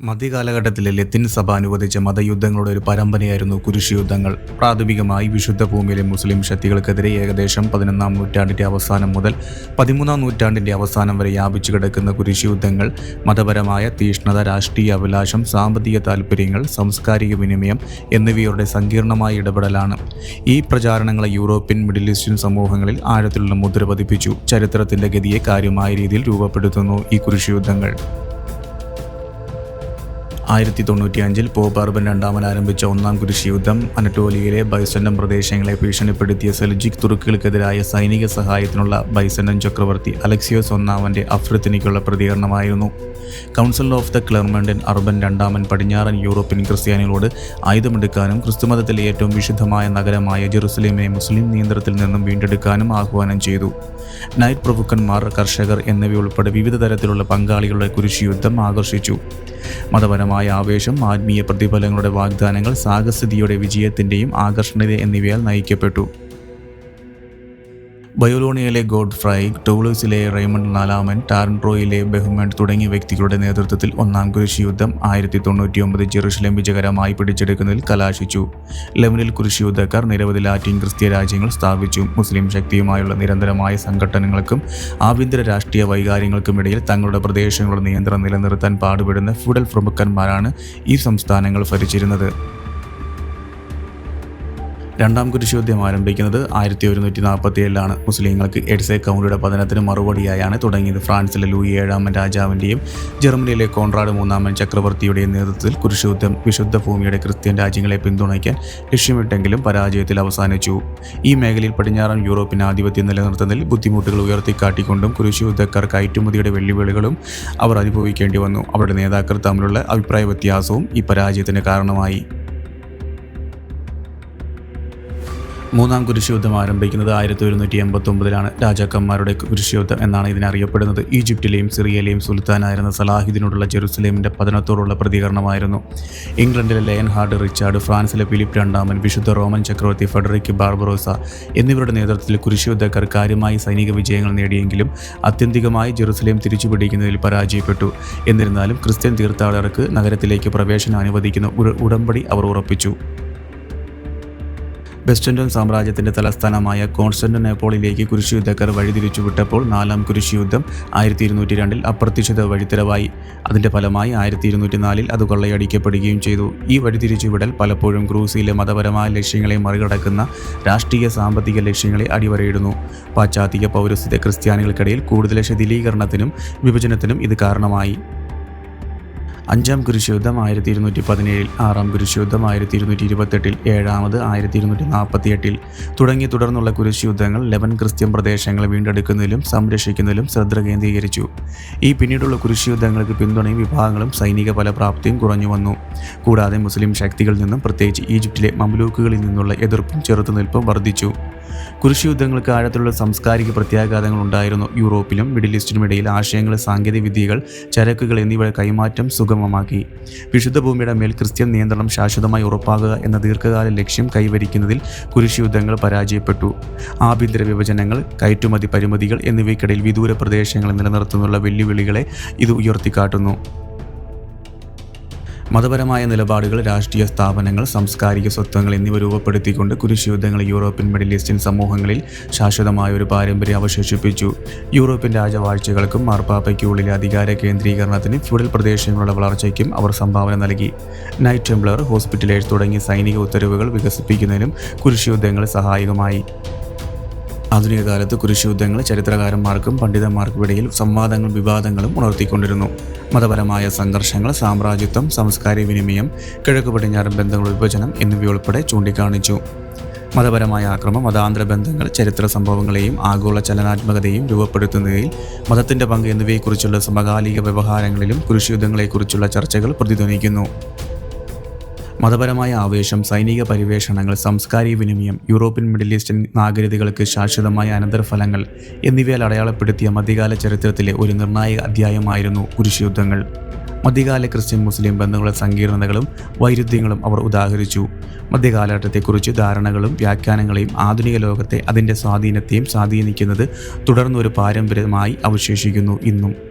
മധ്യകാലഘട്ടത്തിലെ ലത്തിൻ സഭ അനുവദിച്ച മതയുദ്ധങ്ങളുടെ ഒരു പരമ്പരയായിരുന്നു കുരിശ് യുദ്ധങ്ങൾ. പ്രാഥമികമായി വിശുദ്ധ ഭൂമിയിലെ മുസ്ലിം ശക്തികൾക്കെതിരെ ഏകദേശം പതിനൊന്നാം നൂറ്റാണ്ടിന്റെ അവസാനം മുതൽ പതിമൂന്നാം നൂറ്റാണ്ടിന്റെ അവസാനം വരെ വ്യാപിച്ചു കിടക്കുന്ന കുരിശ് യുദ്ധങ്ങൾ മതപരമായ തീഷ്ണത രാഷ്ട്രീയ അഭിലാഷം സാമ്പത്തിക താൽപ്പര്യങ്ങൾ സാംസ്കാരിക വിനിമയം എന്നിവയുടെ സങ്കീർണമായ ഇടപെടലാണ്. ഈ പ്രചാരണങ്ങളെ യൂറോപ്യൻ മിഡിൽ ഈസ്റ്റേൺ സമൂഹങ്ങളിൽ ആഴത്തിലുള്ള മുദ്ര പതിപ്പിച്ചു. ചരിത്രത്തിന്റെ ഗതിയെ കാര്യമായ രീതിയിൽ രൂപപ്പെടുത്തുന്നു ഈ കുരിശ് യുദ്ധങ്ങൾ. ആയിരത്തി തൊണ്ണൂറ്റിയഞ്ചിൽ പോപ്പ് അർബൻ രണ്ടാമൻ ആരംഭിച്ച ഒന്നാം കുരിശ് യുദ്ധം അനറ്റോലിയയിലെ ബൈസന്റം പ്രദേശങ്ങളെ ഭീഷണിപ്പെടുത്തിയ സെൽജിക് തുർക്കികൾക്കെതിരായ സൈനിക സഹായത്തിനുള്ള ബൈസന്റം ചക്രവർത്തി അലക്സിയോസ് ഒന്നാമന്റെ അഫ്രിത്തിനിക്കുള്ള പ്രതികരണമായിരുന്നു. കൗൺസിൽ ഓഫ് ദ ക്ലർമണ്ടൻ അർബൻ രണ്ടാമൻ പടിഞ്ഞാറൻ യൂറോപ്യൻ ക്രിസ്ത്യാനികളോട് ആയുധമെടുക്കാനും ക്രിസ്തുമതത്തിലെ ഏറ്റവും വിശുദ്ധമായ നഗരമായ ജെറുസലേമിനെ മുസ്ലിം നിയന്ത്രണത്തിൽ നിന്നും വീണ്ടെടുക്കാനും ആഹ്വാനം ചെയ്തു. നൈറ്റ് പ്രഭുക്കന്മാർ കർഷകർ എന്നിവയുൾപ്പെടെ വിവിധ തരത്തിലുള്ള പങ്കാളികളുടെ കുരിശ് യുദ്ധം ആകർഷിച്ചു. മതപരമായ ആവേശം ആത്മീയ പ്രതിഫലങ്ങളുടെ വാഗ്ദാനങ്ങൾ സാഹസ്ഥിതിയുടെ വിജയത്തിന്റെയും ആകർഷണീയത എന്നിവയാൽ നയിക്കപ്പെട്ടു. ബയോലോണിയയിലെ ഗോഡ് ഫ്രൈ ടൂളൂസിലെ റെയ്മണ്ട് നാലാമൻ ടാർൻട്രോയിലെ ബഹുമൻ തുടങ്ങിയ വ്യക്തികളുടെ നേതൃത്വത്തിൽ ഒന്നാം കുരിശ് യുദ്ധം ആയിരത്തി തൊണ്ണൂറ്റി ഒമ്പത് ജെറുസലേം വിജയകരമായി പിടിച്ചെടുക്കുന്നതിൽ കലാശിച്ചു. ലെവനിൽ കുരിശ് യുദ്ധക്കാർ നിരവധി ലാറ്റിൻ ക്രിസ്ത്യ രാജ്യങ്ങൾ സ്ഥാപിച്ചു. മുസ്ലിം ശക്തിയുമായുള്ള നിരന്തരമായ സംഘടനകൾക്കും ആഭ്യന്തര രാഷ്ട്രീയ വൈകാര്യങ്ങൾക്കുമിടയിൽ തങ്ങളുടെ പ്രദേശങ്ങളുടെ നിയന്ത്രണം നിലനിർത്താൻ പാടുപെടുന്ന ഫുഡൽ പ്രമുഖന്മാരാണ് ഈ സംസ്ഥാനങ്ങൾ ഭരിച്ചിരുന്നത്. രണ്ടാം കുരിശുദ്ധ്യം ആരംഭിക്കുന്നത് ആയിരത്തി ഒരുന്നൂറ്റി നാൽപ്പത്തി ഏഴിലാണ് മുസ്ലിങ്ങൾക്ക് എഡ്സെ കൗണ്ടിയുടെ പതനത്തിന് മറുപടിയായാണ് തുടങ്ങിയത്. ഫ്രാൻസിലെ ലൂയി ഏഴാമൻ രാജാവിന്റെയും ജർമ്മനിയിലെ കോൺറാഡ് മൂന്നാമൻ ചക്രവർത്തിയുടെയും നേതൃത്വത്തിൽ കുരിശുദ്ധം വിശുദ്ധ ഭൂമിയുടെ ക്രിസ്ത്യൻ രാജ്യങ്ങളെ പിന്തുണയ്ക്കാൻ ലക്ഷ്യമിട്ടെങ്കിലും പരാജയത്തിൽ അവസാനിച്ചു. ഈ മേഖലയിൽ പടിഞ്ഞാറൻ യൂറോപ്പിന് ആധിപത്യം നിലനിർത്തുന്നതിൽ ബുദ്ധിമുട്ടുകൾ ഉയർത്തിക്കാട്ടിക്കൊണ്ടും കുരിശുദ്ധക്കാർ കയറ്റുമതിയുടെ വെല്ലുവിളികളും അവർ അനുഭവിക്കേണ്ടി വന്നു. അവരുടെ നേതാക്കൾ തമ്മിലുള്ള അഭിപ്രായ വ്യത്യാസവും ഈ പരാജയത്തിന് കാരണമായി. മൂന്നാം കുരിശുദ്ധം ആരംഭിക്കുന്നത് ആയിരത്തി ഒരുന്നൂറ്റി എൺപത്തി ഒമ്പതിലാണ് രാജാക്കന്മാരുടെ കുരിശുയുദ്ധം എന്നാണ് ഇതിനറിയപ്പെടുന്നത് ഈജിപ്തിലെയും സിറിയയിലെയും സുൽത്താനായിരുന്ന സലാഹിദിനോടുള്ള ജെറുസലേമിന്റെ പതനത്തോടുള്ള പ്രതികരണമായിരുന്നു. ഇംഗ്ലണ്ടിലെ ലയൻ ഹാർഡ് റിച്ചാർഡ് ഫ്രാൻസിലെ ഫിലിപ്പ് രണ്ടാമൻ വിശുദ്ധ റോമൻ ചക്രവർത്തി ഫെഡറിക് ബാർബറോസ എന്നിവരുടെ നേതൃത്വത്തിൽ കുരിശുയുദ്ധക്കാർ കാര്യമായി സൈനിക വിജയങ്ങൾ നേടിയെങ്കിലും അത്യന്തികമായി ജെറുസലേം തിരിച്ചുപിടിക്കുന്നതിൽ പരാജയപ്പെട്ടു. എന്നിരുന്നാലും ക്രിസ്ത്യൻ തീർത്ഥാടകർക്ക് നഗരത്തിലേക്ക് പ്രവേശനം അനുവദിക്കുന്ന ഉടമ്പടി അവർ ഉറപ്പിച്ചു. വെസ്റ്റൻഡൻ സാമ്രാജ്യത്തിന്റെ തലസ്ഥാനമായ കോൺസ്റ്റന്റിനോപ്പോളിലേക്ക് വഴിതിരിച്ചു വിട്ടപ്പോൾ നാലാം കുരിശുയുദ്ധം ആയിരത്തി ഇരുന്നൂറ്റി രണ്ടിൽ അപ്രത്യക്ഷിത വഴിത്തിരവായി. അതിന്റെ ഫലമായി ആയിരത്തി ഇരുന്നൂറ്റി നാലിൽ അത് കൊള്ളയടിക്കപ്പെടുകയും ചെയ്തു. ഈ വഴിതിരിച്ചുവിടൽ പലപ്പോഴും ക്രൂസിയിലെ മതപരമായ ലക്ഷ്യങ്ങളെ മറികടക്കുന്ന രാഷ്ട്രീയ സാമ്പത്തിക ലക്ഷ്യങ്ങളെ അടിവരയിടുന്നു. പാശ്ചാത്യ പൗരസ്ത്യ ക്രിസ്ത്യാനികൾക്കിടയിൽ കൂടുതൽ ശിഥിലീകരണത്തിനും വിഭജനത്തിനും ഇത് കാരണമായി. അഞ്ചാം കുരിശുദ്ധം ആയിരത്തി ഇരുന്നൂറ്റി പതിനേഴിൽ ആറാം കുരിശുദ്ധം ആയിരത്തി ഇരുന്നൂറ്റി ഇരുപത്തെട്ടിൽ ഏഴാമത് ആയിരത്തി ഇരുന്നൂറ്റി നാൽപ്പത്തി എട്ടിൽ തുടങ്ങി തുടർന്നുള്ള കുരിശുദ്ധങ്ങൾ ലെവൻ ക്രിസ്ത്യൻ പ്രദേശങ്ങൾ വീണ്ടെടുക്കുന്നതിലും സംരക്ഷിക്കുന്നതിലും ശ്രദ്ധ കേന്ദ്രീകരിച്ചു. ഈ പിന്നീടുള്ള കുരിശുദ്ധങ്ങൾക്ക് പിന്തുണയും വിഭാഗങ്ങളും സൈനിക ഫലപ്രാപ്തിയും കുറഞ്ഞു വന്നു. കൂടാതെ മുസ്ലിം ശക്തികളിൽ നിന്നും പ്രത്യേകിച്ച് ഈജിപ്തിലെ മംലൂക്കുകളിൽ നിന്നുള്ള എതിർപ്പും ചെറുത്തുനിൽപ്പും വർദ്ധിച്ചു. കുരിശുയുദ്ധങ്ങൾക്ക് ആഴത്തിലുള്ള സാംസ്കാരിക പ്രത്യാഘാതങ്ങൾ ഉണ്ടായിരുന്നു യൂറോപ്പിലും മിഡിൽ ഈസ്റ്റിനും ഇടയിൽ ആശയങ്ങൾ സാങ്കേതിക വിദ്യകൾ ചരക്കുകൾ എന്നിവയുടെ കൈമാറ്റം സുഗമമാക്കി. വിശുദ്ധ ഭൂമിയുടെ മേൽ ക്രിസ്ത്യൻ നിയന്ത്രണം ശാശ്വതമായി ഉറപ്പാക്കുക എന്ന ദീർഘകാല ലക്ഷ്യം കൈവരിക്കുന്നതിൽ കുരിശുയുദ്ധങ്ങൾ പരാജയപ്പെട്ടു. ആഭ്യന്തര വിഭജനങ്ങൾ കയറ്റുമതി പരിമിതികൾ എന്നിവയ്ക്കിടയിൽ വിദൂര പ്രദേശങ്ങൾ നിലനിർത്തുന്നുള്ള വെല്ലുവിളികളെ ഇത് ഉയർത്തിക്കാട്ടുന്നു. മതപരമായ നിലപാടുകൾ രാഷ്ട്രീയ സ്ഥാപനങ്ങൾ സാംസ്കാരിക സ്വത്വങ്ങൾ എന്നിവ രൂപപ്പെടുത്തിക്കൊണ്ട് കുരിശുയുദ്ധങ്ങൾ യൂറോപ്യൻ മിഡിൽ ഈസ്റ്റേൺ സമൂഹങ്ങളിൽ ശാശ്വതമായ ഒരു പാരമ്പര്യം അവശേഷിപ്പിച്ചു. യൂറോപ്യൻ രാജവാഴ്ചകൾക്കും മാർപ്പാപ്പയ്ക്കുള്ളിലെ അധികാര കേന്ദ്രീകരണത്തിനും ഫ്യൂഡൽ പ്രദേശങ്ങളുടെ വളർച്ചയ്ക്കും അവർ സംഭാവന നൽകി. നൈറ്റ് ടെംപ്ലർ ഹോസ്പിറ്റലേഴ്സ് തുടങ്ങിയ സൈനിക ഉത്തരവുകൾ വികസിപ്പിക്കുന്നതിനും കുരിശുയുദ്ധങ്ങൾ സഹായകമായി. ആധുനിക കാലത്ത് കുരിശുദ്ധങ്ങൾ ചരിത്രകാരന്മാർക്കും പണ്ഡിതന്മാർക്കും ഇടയിൽ സംവാദങ്ങളും വിവാദങ്ങളും ഉണർത്തിക്കൊണ്ടിരുന്നു. മതപരമായ സംഘർഷങ്ങൾ സാമ്രാജ്യത്വം സാംസ്കാരിക വിനിമയം കിഴക്ക് പടിഞ്ഞാറൻ ബന്ധങ്ങളുടെ വിഭജനം എന്നിവയുൾപ്പെടെ ചൂണ്ടിക്കാണിച്ചു. മതപരമായ ആക്രമം മതാന്തര ബന്ധങ്ങൾ ചരിത്ര സംഭവങ്ങളെയും ആഗോള ചലനാത്മകതയും രൂപപ്പെടുത്തുന്നതിൽ മതത്തിന്റെ പങ്ക് എന്നിവയെക്കുറിച്ചുള്ള സമകാലിക വ്യവഹാരങ്ങളിലും കുരിശുയുദ്ധങ്ങളെക്കുറിച്ചുള്ള ചർച്ചകൾ പ്രതിധ്വനിക്കുന്നു. മതപരമായ ആവേശം സൈനിക പരിവേഷണങ്ങൾ സാംസ്കാരിക വിനിമയം യൂറോപ്യൻ മിഡിൽ ഈസ്റ്റ് നാഗരികതകൾക്ക് ശാശ്വതമായ അനന്തരഫലങ്ങൾ എന്നിവയാൽ അടയാളപ്പെടുത്തിയ മധ്യകാല ചരിത്രത്തിലെ ഒരു നിർണായക അധ്യായമായിരുന്നു കുരിശുയുദ്ധങ്ങൾ. മധ്യകാല ക്രിസ്ത്യൻ മുസ്ലിം ബന്ധങ്ങളുടെ സങ്കീർണതകളും വൈരുദ്ധ്യങ്ങളും അവർ ഉദാഹരിച്ചു. മധ്യകാലഘട്ടത്തെക്കുറിച്ച് ധാരണകളും വ്യാഖ്യാനങ്ങളെയും ആധുനിക ലോകത്തെ അതിന്റെ സ്വാധീനത്തെയും സ്വാധീനിക്കുന്നത് തുടർന്നൊരു പാരമ്പര്യമായി അവശേഷിക്കുന്നു ഇന്നും.